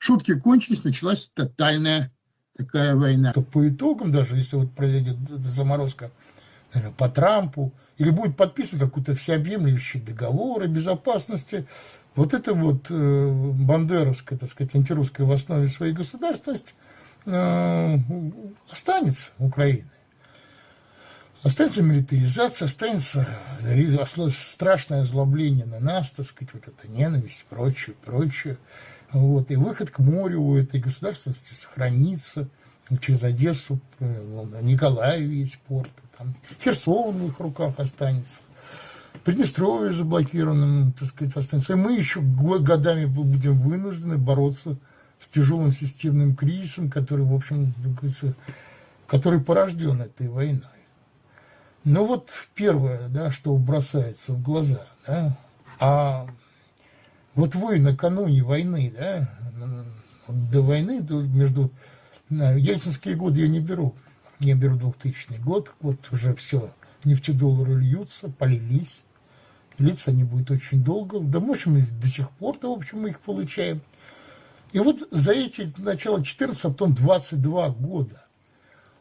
Шутки кончились, началась тотальная такая война. По итогам, даже если вот произойдет заморозка наверное, по Трампу, или будет подписан какой-то всеобъемлющий договор о безопасности, вот это вот э, бандеровская, так сказать, антирусская в основе своей государственности э, останется Украины. Останется милитаризация, останется страшное озлобление на нас, так сказать, вот эта ненависть, прочее, прочее. Вот. И выход к морю у этой государственности сохранится через Одессу, э, Николаев есть порт, там, Херсон в их руках останется. Приднестровье заблокированным, так сказать, останется. И мы еще го- годами будем вынуждены бороться с тяжелым системным кризисом, который, в общем, который порожден этой войной. Ну вот первое, да, что бросается в глаза, да, а вот вы накануне войны, да, до войны, до- между на, ельцинские годы я не беру, я беру 2000 год, вот уже все, нефтедоллары льются, полились, литься они будут очень долго, да может мы до сих пор-то, в общем, мы их получаем. И вот за эти начало 14, а потом 22 года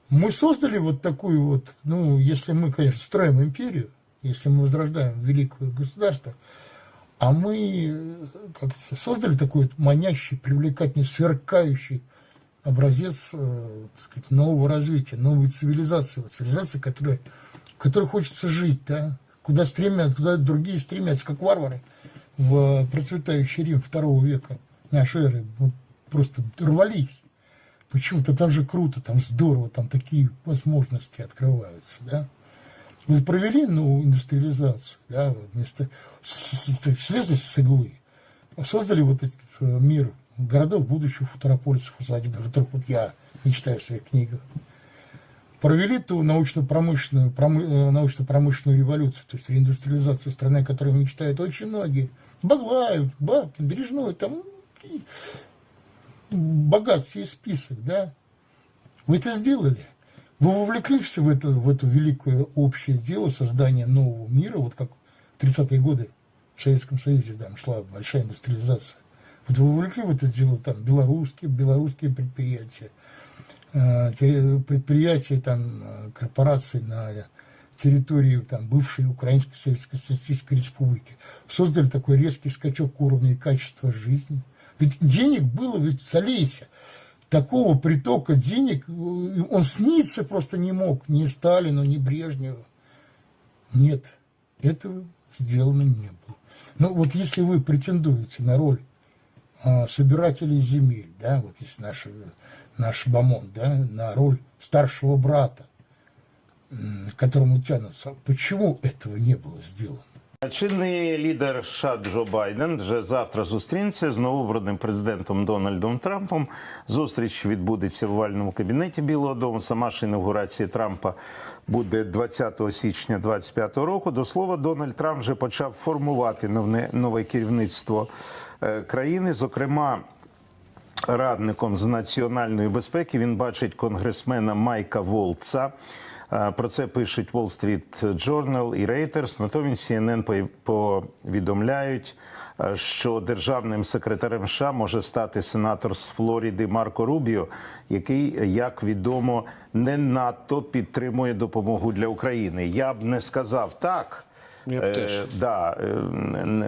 мы создали вот такую вот, ну, если мы, конечно, строим империю, если мы возрождаем великое государство, а мы как создали такой манящий, привлекательный, сверкающий образец э, так сказать, нового развития, новой цивилизации, вот цивилизации, которая, в которой хочется жить, да, куда стремят, куда другие стремятся, как варвары в процветающий Рим второго века нашей эры, вот просто рвались. Почему-то там же круто, там здорово, там такие возможности открываются, да. Вы провели новую индустриализацию, да, вместо слезли с иглы, создали вот этот э, мир городов будущего, футурополисов, усадеб, о которых вот я мечтаю в своих книгах. Провели ту научно-промышленную, промы- э, научно-промышленную революцию, то есть реиндустриализацию страны, о которой мечтают очень многие. Баглаев, Бабкин, Бережной, там и богатый список, да. Вы это сделали. Вы вовлеклись в это, в это великое общее дело создания нового мира, вот как в 30-е годы в Советском Союзе там шла большая индустриализация. Вот вы вовлекли в это дело там белорусские, белорусские предприятия, э, предприятия там, э, корпорации на территории там, бывшей Украинской Советской Социалистической Республики. Создали такой резкий скачок уровня и качества жизни. Ведь денег было, ведь залейся. Такого притока денег, э, он сниться просто не мог ни Сталину, ни Брежневу. Нет, этого сделано не было. Но вот если вы претендуете на роль а, собирателей земель, да, вот есть наш, наш Бамон, да, на роль старшего брата, к которому тянутся, почему этого не было сделано? Чинний лідер США Джо Байден вже завтра зустрінеться з новообраним президентом Дональдом Трампом. Зустріч відбудеться в овальному кабінеті Білого Дому. Сама ж інаугурація Трампа буде 20 січня 2025 року. До слова, Дональд Трамп вже почав формувати нове, нове керівництво е, країни. Зокрема, радником з національної безпеки він бачить конгресмена Майка Волца. Е, Про це пишуть Wall Street Journal і Reuters. Натомість CNN повідомляють, е, що державним секретарем США може стати сенатор з Флориди Марко Рубіо, який, як відомо, не надто підтримує допомогу для України. Я б не сказав так. Я б теж. Е, Да, е,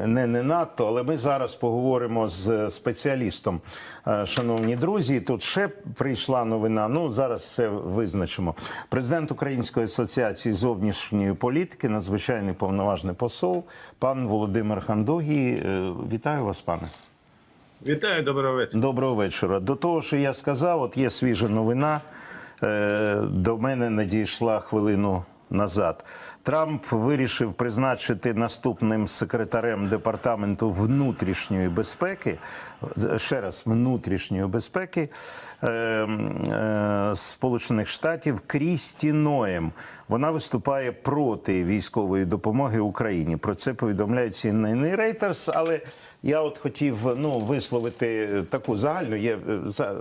не, не надто, але ми зараз поговоримо з спеціалістом. Е, Шановні друзі, тут ще прийшла новина. Ну зараз все визначимо. Президент Української асоціації зовнішньої політики, надзвичайний повноважний посол, пан Володимир Хандогій. Вітаю вас, пане. Вітаю, доброго вечора. Доброго вечора. До того, що я сказав, от є свіжа новина. До мене надійшла хвилину назад. Трамп вирішив призначити наступним секретарем департаменту внутрішньої безпеки, ще раз внутрішньої безпеки е, е, Сполучених Штатів Крісті Ноєм. Вона виступає проти військової допомоги Україні. Про це повідомляють CNN Reuters, але я от хотів ну висловити таку загальну є е, за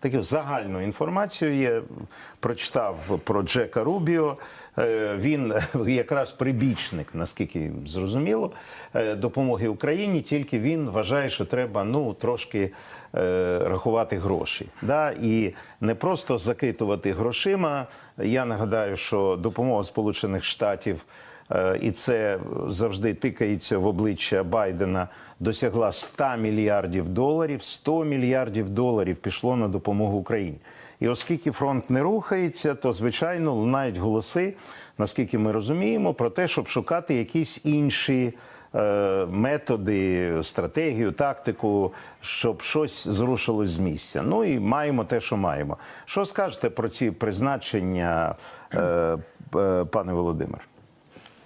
таку загальну інформацію. Я прочитав про Джека Рубіо. Е, Він якраз прибічник, наскільки зрозуміло, е, допомоги Україні. Тільки він вважає, що треба ну трошки рахувати гроші. Да? І не просто закитувати грошима. Я нагадаю, що допомога Сполучених Штатів. Е, І це завжди тикається в обличчя Байдена. Досягла 100 мільярдів доларів. 100 мільярдів доларів пішло на допомогу Україні. І оскільки фронт не рухається, то звичайно лунають голоси, наскільки ми розуміємо, про те, щоб шукати якісь інші е, методи, стратегію, тактику, щоб щось зрушилось з місця. Ну і маємо те, що маємо. Що скажете про ці призначення, е, е, пане Володимир?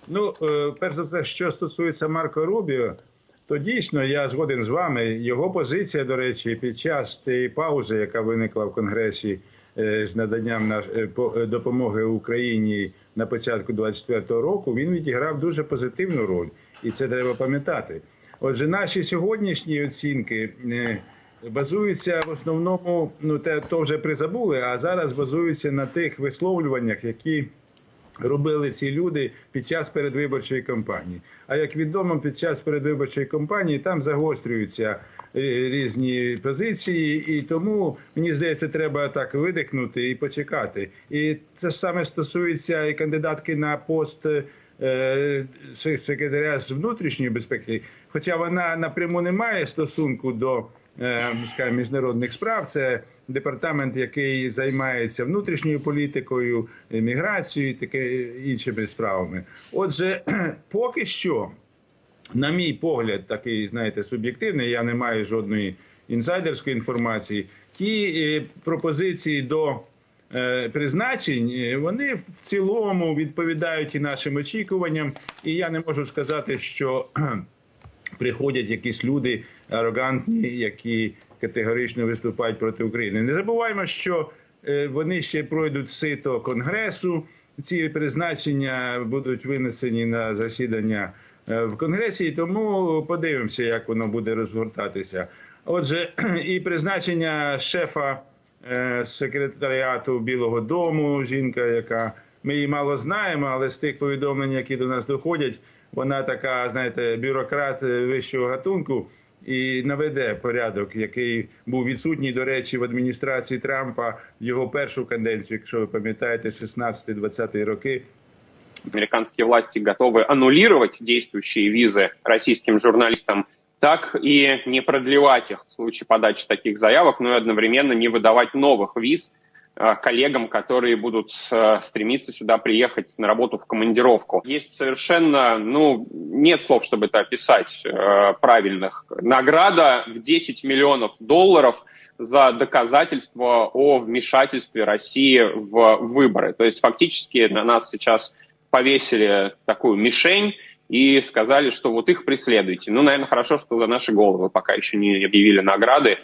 Ну, е, перш за все, що стосується Марко Рубіо, то дійсно я згоден з вами. Його позиція, до речі, під час тієї паузи, яка виникла в Конгресі е, з наданням е, е, допомоги Україні на початку 24-го року, він відіграв дуже позитивну роль, і це треба пам'ятати. Отже, наші сьогоднішні оцінки. е, Базуються в основному, ну те то вже призабули, а зараз базуються на тих висловлюваннях, які робили ці люди під час передвиборчої кампанії. А як відомо, під час передвиборчої кампанії там загострюються е, різні позиції, і тому мені здається, треба так видихнути і почекати. І це саме стосується і кандидатки на пост. Е, се- Секретаря з внутрішньої безпеки, хоча вона напряму не має стосунку до е, скажімо, міжнародних справ, це департамент, який займається внутрішньою політикою, міграцією і таке іншими справами. Отже, поки що, на мій погляд, такий, знаєте, суб'єктивний, я не маю жодної інсайдерської інформації. Ті е, пропозиції до призначень, е, вони в цілому відповідають і нашим очікуванням. І я не можу сказати, що приходять якісь люди арогантні, які категорично виступають проти України. Не забуваємо, що е, вони ще пройдуть сито конгресу. Ці призначення будуть винесені на засідання е, в конгресі, тому подивимося, як воно буде розгортатися. Отже, і призначення шефа е, секретаріату Білого Дому, жінка, яка ми її мало знаємо, але з тих повідомлень, які до нас доходять, вона така, знаєте, бюрократ е, вищого гатунку і наведе порядок, який був відсутній, до речі, в адміністрації Трампа його першу каденцію, якщо ви пам'ятаєте, 16-20 роки. американские власти готовы аннулировать действующие визы российским журналистам, так и не продлевать их в случае подачи таких заявок, но и одновременно не выдавать новых виз э, коллегам, которые будут э, стремиться сюда приехать на работу в командировку. Есть совершенно, ну, нет слов, чтобы это описать э, правильных. Награда в 10 миллионов долларов за доказательство о вмешательстве России в выборы. То есть фактически на нас сейчас повесили такую мишень и сказали, что вот их преследуйте. Ну, наверное, хорошо, что за наши головы пока еще не объявили награды.